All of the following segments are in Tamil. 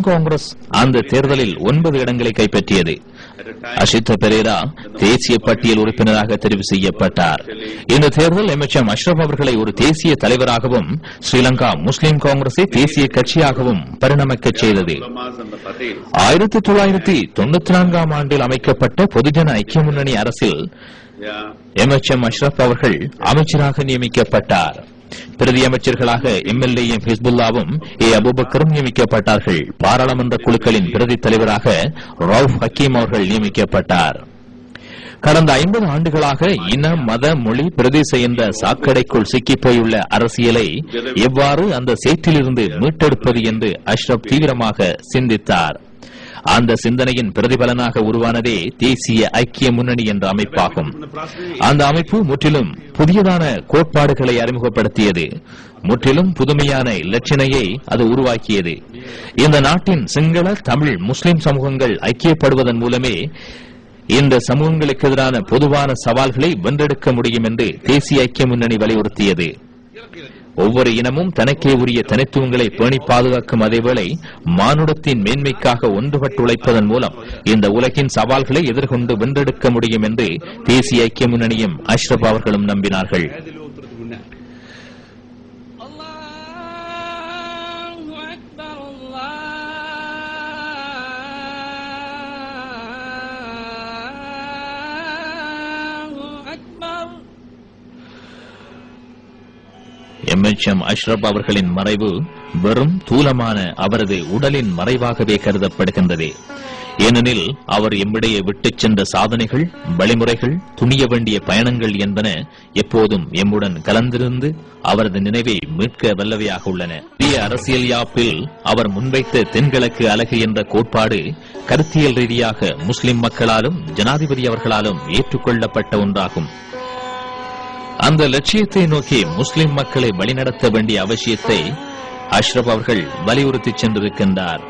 காங்கிரஸ் அந்த தேர்தலில் ஒன்பது இடங்களை கைப்பற்றியது. அஷித்த பெரேரா தேசிய பட்டியல் உறுப்பினராக தெரிவு செய்யப்பட்டார் இந்த தேர்தல் எம்எச்எம் அஷ்ரப் அவர்களை ஒரு தேசிய தலைவராகவும் ஸ்ரீலங்கா முஸ்லிம் காங்கிரஸை தேசிய கட்சியாகவும் பரிணமிக்கச் செய்தது ஆயிரத்தி தொள்ளாயிரத்தி தொண்ணூத்தி நான்காம் ஆண்டில் அமைக்கப்பட்ட பொதுஜன ஐக்கிய முன்னணி அரசில் எம்எச்எம் அஷ்ரப் அவர்கள் அமைச்சராக நியமிக்கப்பட்டார் பிரதி அமைச்சர்களாக எம்எல்ஏயும் ஹிஸ்புல்லாவும் ஏ அபுபக்கரும் நியமிக்கப்பட்டார்கள். பாராளுமன்ற குழுக்களின் பிரதி தலைவராக ரவுஃப் ஹக்கீம் அவர்கள் நியமிக்கப்பட்டார். கடந்த ஐம்பது ஆண்டுகளாக இன மத மொழி பிரதேச என்ற சாக்கடைக்குள் சிக்கிப்போயுள்ள அரசியலை எவ்வாறு அந்த சேற்றிலிருந்து மீட்டெடுப்பது என்று அஷ்ரப் தீவிரமாக சிந்தித்தார். அந்த சிந்தனையின் பிரதிபலனாக உருவானதே தேசிய ஐக்கிய முன்னணி என்ற அமைப்பாகும். அந்த அமைப்பு முற்றிலும் புதியதான கோட்பாடுகளை அறிமுகப்படுத்தியது. முற்றிலும் புதுமையான இலச்சினையை அது உருவாக்கியது. இந்த நாட்டின் சிங்கள தமிழ் முஸ்லிம் சமூகங்கள் ஐக்கியப்படுவதன் மூலமே இந்த சமூகங்களுக்கு எதிரான பொதுவான சவால்களை வென்றெடுக்க முடியும் என்று தேசிய ஐக்கிய முன்னணி வலியுறுத்தியது. ஒவ்வொரு இனமும் தனக்கே உரிய தனித்துவங்களை பேணி பாதுகாக்கும் அதேவேளை மானுடத்தின் மேன்மைக்காக ஒன்றுபட்டு உழைப்பதன் மூலம் இந்த உலகின் சவால்களை எதிர்கொண்டு வென்றெடுக்க முடியும் என்று தேசிய ஐக்கிய முன்னணியும் அஷ்ரப் அவர்களும் நம்பினார்கள். எம்எச்எம் அஷ்ரப் அவர்களின் மறைவு வெறும் தூலமான அவரது உடலின் மறைவாகவே கருதப்படுகின்றது. ஏனெனில் அவர் எம்மிடையே விட்டுச் சென்ற சாதனைகள் வழிமுறைகள் துணிய வேண்டிய பயணங்கள் என்பன எப்போதும் எம்முடன் கலந்திருந்து அவரது நினைவை மீட்க வல்லவையாக உள்ளன. இந்திய அரசியல் யாப்பில் அவர் முன்வைத்த தென்கிழக்கு அழகு என்ற கோட்பாடு கருத்தியல் ரீதியாக முஸ்லிம் மக்களாலும் ஜனாதிபதி அவர்களாலும் ஏற்றுக்கொள்ளப்பட்ட ஒன்றாகும். அந்த லட்சியத்தை நோக்கி முஸ்லிம் மக்களை வழிநடத்த வேண்டிய அவசியத்தை அஷ்ரப் அவர்கள் வலியுறுத்தி சென்றிருக்கின்றார்.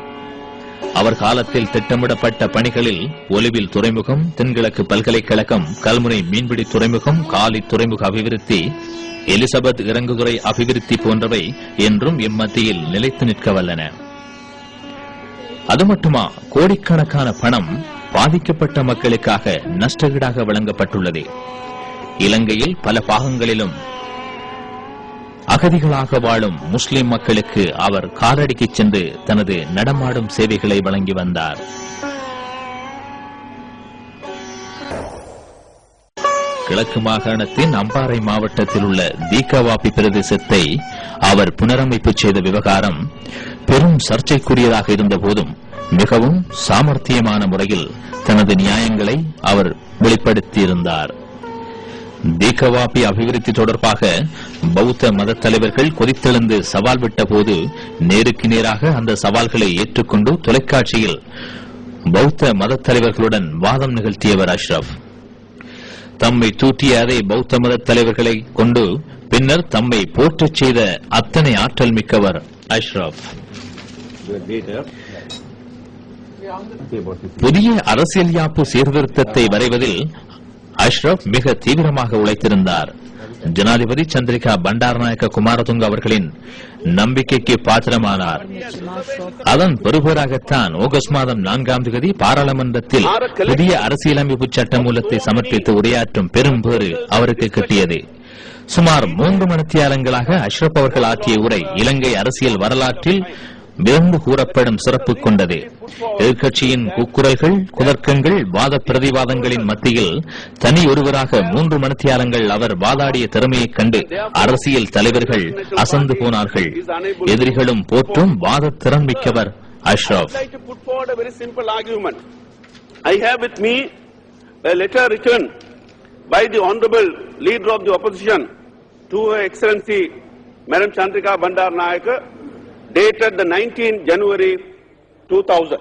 அவர் காலத்தில் திட்டமிடப்பட்ட பணிகளில் ஒலிவில் துறைமுகம் தென்கிழக்கு பல்கலைக்கழகம் கல்முனை மீன்பிடி துறைமுகம் காலி துறைமுக அபிவிருத்தி எலிசபெத் இறங்குதுறை அபிவிருத்தி போன்றவை என்றும் இம்மத்தியில் நிலைத்து நிற்க வல்லன அது மட்டுமா கோடிக்கணக்கான பணம் பாதிக்கப்பட்ட மக்களுக்காக நஷ்டகீடாக வழங்கப்பட்டுள்ளது. இலங்கையில் பல பாகங்களிலும் அகதிகளாக வாழும் முஸ்லிம் மக்களுக்கு அவர் காலடிக்கு சென்று தனது நடமாடும் சேவைகளை வழங்கி வந்தார். கிழக்கு மாகாணத்தின் அம்பாறை மாவட்டத்தில் உள்ள தீக்கவாப்பி பிரதேசத்தை அவர் புனரமைப்பு செய்த விவகாரம் பெரும் சர்ச்சைக்குரியதாக இருந்த போதும் மிகவும் சாமர்த்தியமான முறையில் தனது நியாயங்களை அவர் வெளிப்படுத்தியிருந்தார். தீக்கவாப்பி அபிவிருத்தி தொடர்பாக பௌத்த மத தலைவர்கள் கொதித்தெழுந்து சவால் விட்ட போது நேருக்கு நேராக அந்த சவால்களை ஏற்றுக்கொண்டு தொலைக்காட்சியில் பௌத்த மத தலைவர்களுடன் வாதம் நிகழ்த்தியவர் அஷ்ரப். தம்மை தூற்றிய அதை பௌத்த மத தலைவர்களை கொண்டு பின்னர் தம்மை போற்றச் செய்த அத்தனை ஆற்றல் மிக்கவர் அஷ்ரப். புதிய அரசியல் யாப்பு சீர்திருத்தத்தை வரைவதில் அஷ்ரப் மிக தீவிரமாக உழைத்திருந்தார். ஜனாதிபதி சந்திரிகா பண்டாரநாயக்க குமாரதுங்க அவர்களின் நம்பிக்கைக்கு பாத்திரமானார். அதன் பெறுபேறாகத்தான் ஆகஸ்ட் மாதம் நான்காம் தேதி பாராளுமன்றத்தில் புதிய அரசியலமைப்பு சட்டமூலத்தை சமர்ப்பித்து உரையாற்றும் பெரும் பேறு அவருக்கு கிட்டியது. சுமார் மூன்று மணித்தியாலங்களாக அஷ்ரப் அவர்கள் ஆற்றிய உரை இலங்கை அரசியல் வரலாற்றில் வேம்பு கூறப்படும் சிறப்பு கொண்டது எதிர்கட்சியின் கூக்குரல்கள் குதர்க்கங்கள் வாத பிரதிவாதங்களின் மத்தியில் தனி ஒருவராக மூன்று மணித்தியாலங்கள் அவர் வாதாடிய திறமையை கண்டு அரசியல் தலைவர்கள் அசந்து போனார்கள் எதிரிகளும் போற்றும் வாத திறன் மிக்கவர் Ashraf I have with me a letter written by the Honorable Leader of the Opposition to Her Excellency Madam Chandrika dated the 19th January 2000.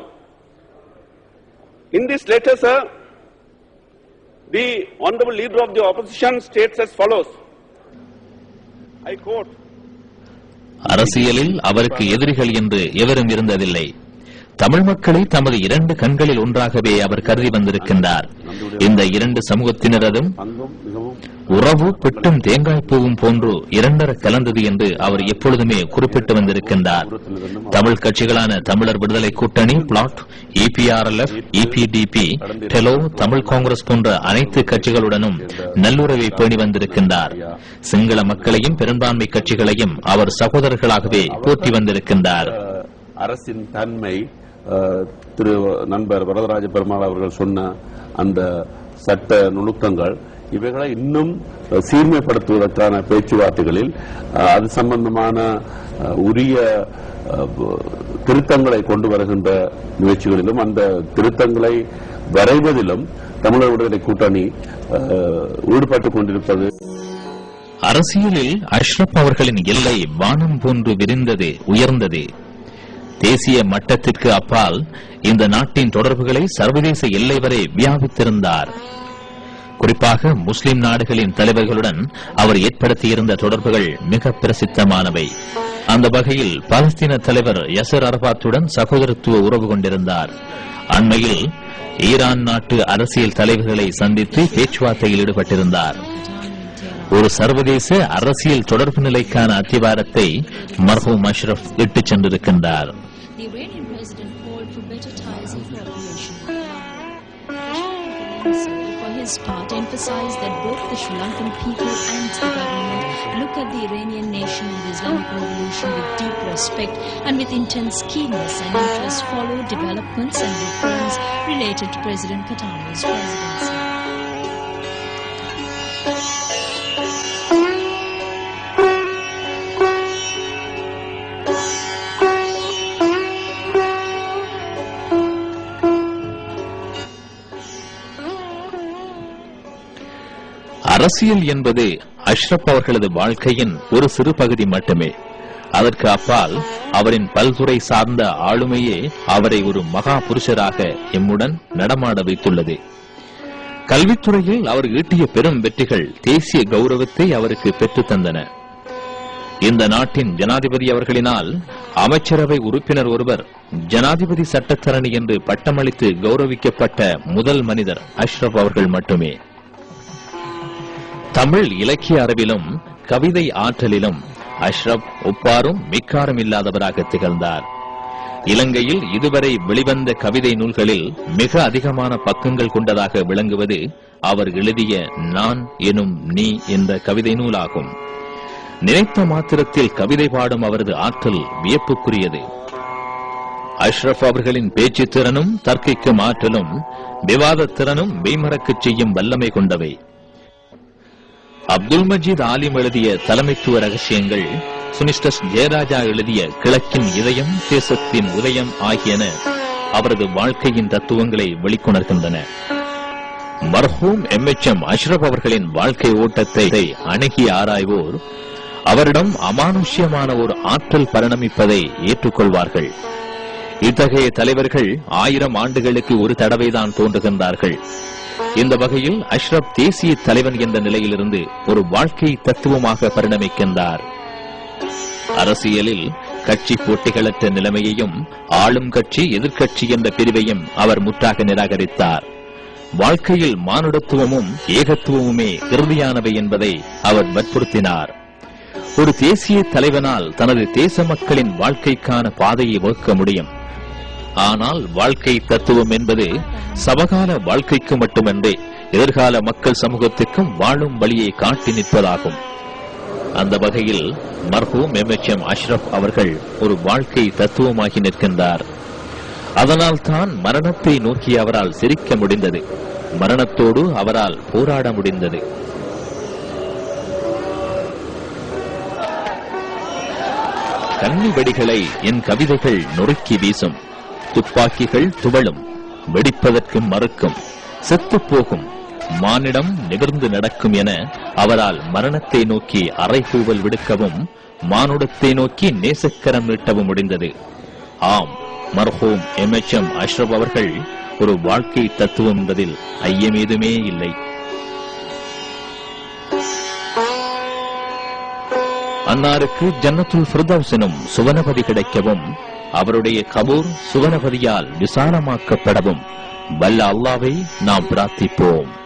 In this letter, sir, the Honorable Leader of the Opposition states as follows. I quote, அரசியலில் அவருக்கு எதிரிகள் என்று எவரும் இருந்ததில்லை தமிழ் மக்களை தமது இரண்டு கண்களில் ஒன்றாகவே அவர் கருதி வந்திருக்கின்றார் இந்த இரண்டு சமூகத்தினரதும் உறவு பெட்டும் தேங்காய் பூவும் போன்று இரண்டர கலந்தது என்று அவர் எப்பொழுதுமே குறிப்பிட்டு வந்திருக்கின்றார். தமிழ் கட்சிகளான தமிழர் விடுதலை கூட்டணி PLOTE EPRLF EPDP TELO Tamil Congress போன்ற அனைத்து கட்சிகளுடனும் நல்லுறவை பேணி வந்திருக்கின்றார். சிங்கள மக்களையும் பெரும்பான்மை கட்சிகளையும் அவர் சகோதரர்களாகவே போற்றி வந்திருக்கின்றார். அரசின் தன்மை திரு நண்பர் வரதராஜ பெருமாள் அவர்கள் சொன்ன அந்த சட்ட நுணுக்கங்கள் இவைகளை இன்னும் சீர்மைப்படுத்துவதற்கான பேச்சுவார்த்தைகளில் அது சம்பந்தமான உரிய திருத்தங்களை கொண்டு வருகின்ற முயற்சிகளிலும் அந்த திருத்தங்களை வரைவதிலும் தமிழர் விடுதலை கூட்டணி ஈடுபட்டுக் கொண்டிருப்பது. அரசியலில் அஷ்ரப் அவர்களின் எல்லை வானம் போன்று விரிந்தது உயர்ந்தது. தேசிய மட்டத்திற்கு அப்பால் இந்த நாட்டின் தொடர்புகளை சர்வதேச எல்லை வரை வியாபித்திருந்தார். குறிப்பாக முஸ்லிம் நாடுகளின் தலைவர்களுடன் அவர் ஏற்படுத்தியிருந்த தொடர்புகள் மிக பிரசித்தமானவை. அந்த வகையில் பாலஸ்தீன தலைவர் யசர் அரபாத்துடன் சகோதரத்துவ உறவு கொண்டிருந்தார். அண்மையில் ஈரான் நாட்டு அரசியல் தலைவர்களை சந்தித்து பேச்சுவார்த்தையில் ஈடுபட்டிருந்தார். ஒரு சர்வதேச அரசியல் தொடர்பு நிலைக்கான அத்திவாரத்தை மர்ஹூம் அஷ்ரப் இட்டுச் சென்றிருக்கின்றார். For his part, emphasized that both the Sri Lankan people and the government look at the Iranian nation and the Islamic Revolution with deep respect and with intense keenness and interest follow developments and reforms related to President Khatami's presidency. அரசியல் என்பது அஷ்ரப் அவர்களது வாழ்க்கையின் ஒரு சிறு பகுதி மட்டுமே. அதற்கு அப்பால் அவரின் பல்துறை சார்ந்த ஆளுமையே அவரை ஒரு மகா புருஷராக எம்முடன் நடமாட வைத்துள்ளது. கல்வித்துறையில் அவர் ஈட்டிய பெரும் வெற்றிகள் தேசிய கௌரவத்தை அவருக்கு பெற்றுத் தந்தன. இந்த நாட்டின் ஜனாதிபதி அவர்களினால் அமைச்சரவை உறுப்பினர் ஒருவர் ஜனாதிபதி சட்டத்தரணி என்று பட்டமளித்து கௌரவிக்கப்பட்ட முதல் மனிதர் அஷ்ரப் அவர்கள் மட்டுமே. தமிழ் இலக்கிய அறிவிலும் கவிதை ஆற்றலிலும் அஷ்ரப் ஒப்பாரும் மிக்காரும் இல்லாதவராக திகழ்ந்தார். இலங்கையில் இதுவரை வெளிவந்த கவிதை நூல்களில் மிக அதிகமான பக்கங்கள் கொண்டதாக விளங்குவது அவர் எழுதிய நான் எனும் நீ என்ற கவிதை நூலாகும். நினைத்த மாத்திரத்தில் கவிதை பாடும் அவரது ஆற்றல் வியப்புக்குரியது. அஷ்ரப் அவர்களின் பேச்சு திறனும் தர்க்கிக்கும் ஆற்றலும் விவாத திறனும் மெய்மறக்கச் செய்யும் வல்லமை கொண்டவை. அப்துல் மஜீத் ஆலிம் எழுதிய தலைமைத்துவ ரகசியங்கள் சுனிஸ்டஸ் ஜெயராஜா எழுதிய கிழக்கின் இதயம் தேசத்தின் உதயம் ஆகியன அவரது வாழ்க்கையின் தத்துவங்களை வெளிக்கொணர்கின்றன. மர்ஹூம் எம் எச் எம் அஷ்ரப் அவர்களின் வாழ்க்கை ஓட்டத்தை அணுகி ஆராய்வோர் அவரிடம் அமானுஷ்யமான ஒரு ஆற்றல் பரிணமிப்பதை ஏற்றுக்கொள்வார்கள். இத்தகைய தலைவர்கள் ஆயிரம் ஆண்டுகளுக்கு ஒரு தடவைதான் தோன்றுகின்றார்கள். இந்த வகையில் அஷ்ரப் தேசிய தலைவன் என்ற நிலையிலிருந்து ஒரு வாழ்க்கை தத்துவமாக பரிணமிக்கின்றார். அரசியலில் கட்சி போட்டிகளற்ற நிலைமையையும் ஆளும் கட்சி எதிர்கட்சி என்ற பிரிவையும் அவர் முற்றாக நிராகரித்தார். வாழ்க்கையில் மானுடத்துவமும் ஏகத்துவமுமே இறுதியானவை என்பதை அவர் வற்புறுத்தினார். ஒரு தேசிய தலைவனால் தனது தேச மக்களின் வாழ்க்கைக்கான பாதையை வகுக்க முடியும். ஆனால் வாழ்க்கை தத்துவம் என்பது சமகால வாழ்க்கைக்கு மட்டுமன்றே எதிர்கால மக்கள் சமூகத்திற்கும் வாழும் வழியை காட்டி நிற்பதாகும். அந்த வகையில் மர்ஹூம் எம். எச். எம். அஷ்ரப் அவர்கள் ஒரு வாழ்க்கை தத்துவமாகி நிற்கின்றார். அதனால் தான் மரணத்தை நோக்கி அவரால் சிரிக்க முடிந்தது. மரணத்தோடு அவரால் போராட முடிந்தது. கன்னி வெடிகளை என் கவிதைகள் நொறுக்கி வீசும். துப்பாக்கிகள் துவளும் வெடிப்பதற்கு மறுக்கும் செத்துப்போகும் மானிடம் நிகழ்ந்து நடக்கும் என அவரால் மரணத்தை நோக்கி அறைகூவல் விடுக்கவும் மானுடத்தை நோக்கி நேசக்கரம் நீட்டவும் முடிந்தது. ஆம் மர்ஹூம் எம் எச் எம் அஷ்ரப் அவர்கள் ஒரு வாழ்க்கை தத்துவம் என்பதில் ஐயமேதுமே இல்லை. அன்னாருக்கு ஜன்னத்துல் ஃபிர்தௌஸ் எனும் சுவனபதி கிடைக்கவும் அவருடைய கபூர் சுவனபதியால் விசாலமாக்கப்படவும். வல்ல அல்லாவை நாம் பிரார்த்திப்போம்.